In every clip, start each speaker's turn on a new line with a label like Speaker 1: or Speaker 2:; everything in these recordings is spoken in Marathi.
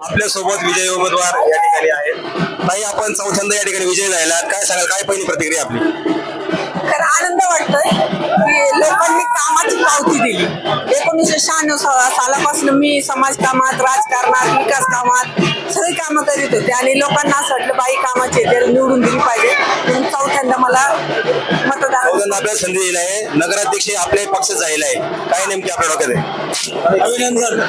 Speaker 1: आपल्यासोबत विजय उमेदवार या ठिकाणी आहेत. ताई आपण चौथ्यांदा या ठिकाणी विजय झाला काय सांगाल? काय पहिली प्रतिक्रिया आपली?
Speaker 2: खरं आनंद वाटतोय की लोकांनी कामाची पावती दिली. एकोणीसशे शहाण्णव सा- सालापासून मी समाज कामात राजकारणात विकास कामात सगळी कामं करीत होते आणि लोकांना असं वाटलं बाई कामाची त्याला निवडून दिली पाहिजे. चौथ्यांदा मला मतदान
Speaker 1: चौथ्यांदा आपल्याला संधी दिली आहे. नगराध्यक्ष आपल्या पक्ष जायला आहे. काय नेमकी आपल्या डोक्यात आहे? अभिनंदन.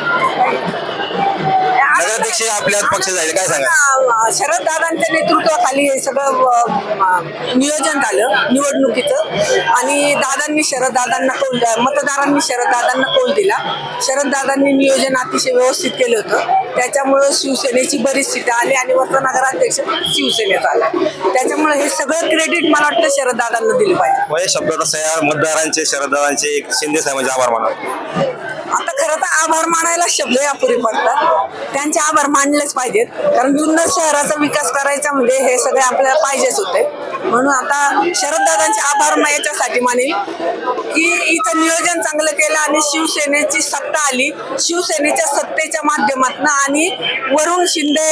Speaker 1: नगराध्यक्ष आपल्या पक्ष जाईल काय सांगा
Speaker 2: शरद दादांच्या नेतृत्वाखाली हे सगळं अ, नियोजन झालं निवडणुकीचं. आणि दादांनी शरद दादांना कौल मतदारांनी शरद दादांना कौल दिला. शरद दादांनी नियोजन अतिशय व्यवस्थित केलं होतं. त्याच्यामुळं शिवसेनेची बरीच सीटं आली आणि वरचा नगराध्यक्ष शिवसेनेचा आला. त्याच्यामुळे हे सगळं क्रेडिट मला वाटतं शरद दादांना दिलं पाहिजे.
Speaker 1: माझ्या शब्दाचा सह्या मतदारांचे शरददारांचे एक शिंदे साहेबांचे आभार माना
Speaker 2: आता खरं तर आभार मानायला शब्द अपुरे पडतात त्यांचे आभार मानलेच पाहिजेत. कारण जुन्नर शहराचा विकास करायचा म्हणजे हे सगळे आपल्याला पाहिजेच होते. म्हणून आता शरददादांचे आभार मा- याच्यासाठी मानेल की इथं नियोजन चांगलं केलं आणि शिवसेनेची सत्ता आली. शिवसेनेच्या सत्तेच्या माध्यमातून आणि वरुण शिंदे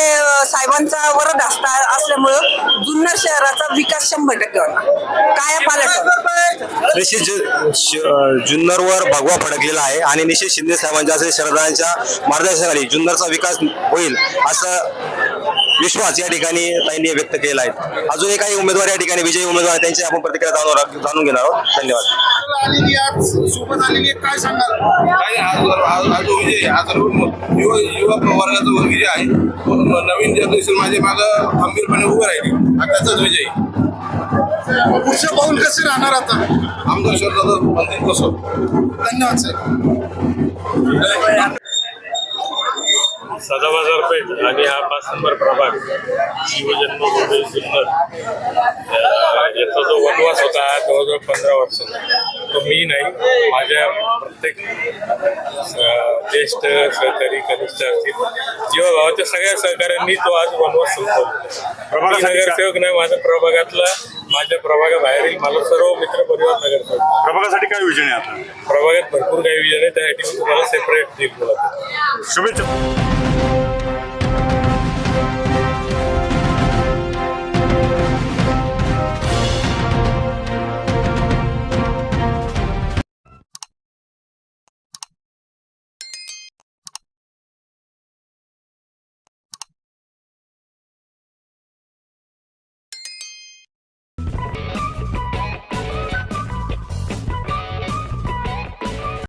Speaker 2: साहेबांचा वरद असता असल्यामुळं जुन्नर शहराचा विकास शंभर टक्के होणार. काय पालट
Speaker 1: निश्चित जु- श- अं, जुन्नरवर भगवा फडकलेला आहे आणि निश्चित शिंदे साहेबांच्या असे शरदांच्या मार्गदर्शनाखाली जुन्नरचा विकास होईल असं विश्वास या ठिकाणी ताईंनी व्यक्त केला आहे. अजूनही काही उमेदवार या ठिकाणी विजयी उमेदवार त्यांची आपण प्रतिक्रिया जाणून जाणून घेणार आहोत. धन्यवाद.
Speaker 3: आलेली आज सोबत आलेली आहे, काय सांगाल?
Speaker 4: काही हा सर्व- हा हा जो विजय हा सर्व युवा युवा वर्गाचा विजय आहे तो नवीन जनरेशन माझ्या मागं खंबीरपणे उभं राहिली. हा त्याचाच विजय.
Speaker 3: पुढचं पाऊल कसे राहणार आता?
Speaker 4: आमदार शरद म्हणतील कसं
Speaker 3: धन्यवाद साहेब.
Speaker 5: सदाबाजार पेठ आणि हा पाच नंबर प्रभाग. शिवजन्मभूमी सुंदर. याचा जो वनवास होता हा जवळजवळ पंधरा वर्षाचा तो मी नाही माझ्या प्रत्येक ज्येष्ठ सहकारी कनिष्ठ असतील जीवा भावाच्या सगळ्या सहकाऱ्यांनी तो आज वनवास संपवला मी नगरसेवक नाही माझ्या प्रभागातला माझ्या प्रभागाबाहेरील मला सर्व मित्र परिवार नगरसेवक.
Speaker 6: प्रभागासाठी काय विजन आहे आता?
Speaker 5: प्रभागात भरपूर काही विजन आहे त्यासाठी मी तुम्हाला सेपरेट देईल
Speaker 6: शुभेच्छा.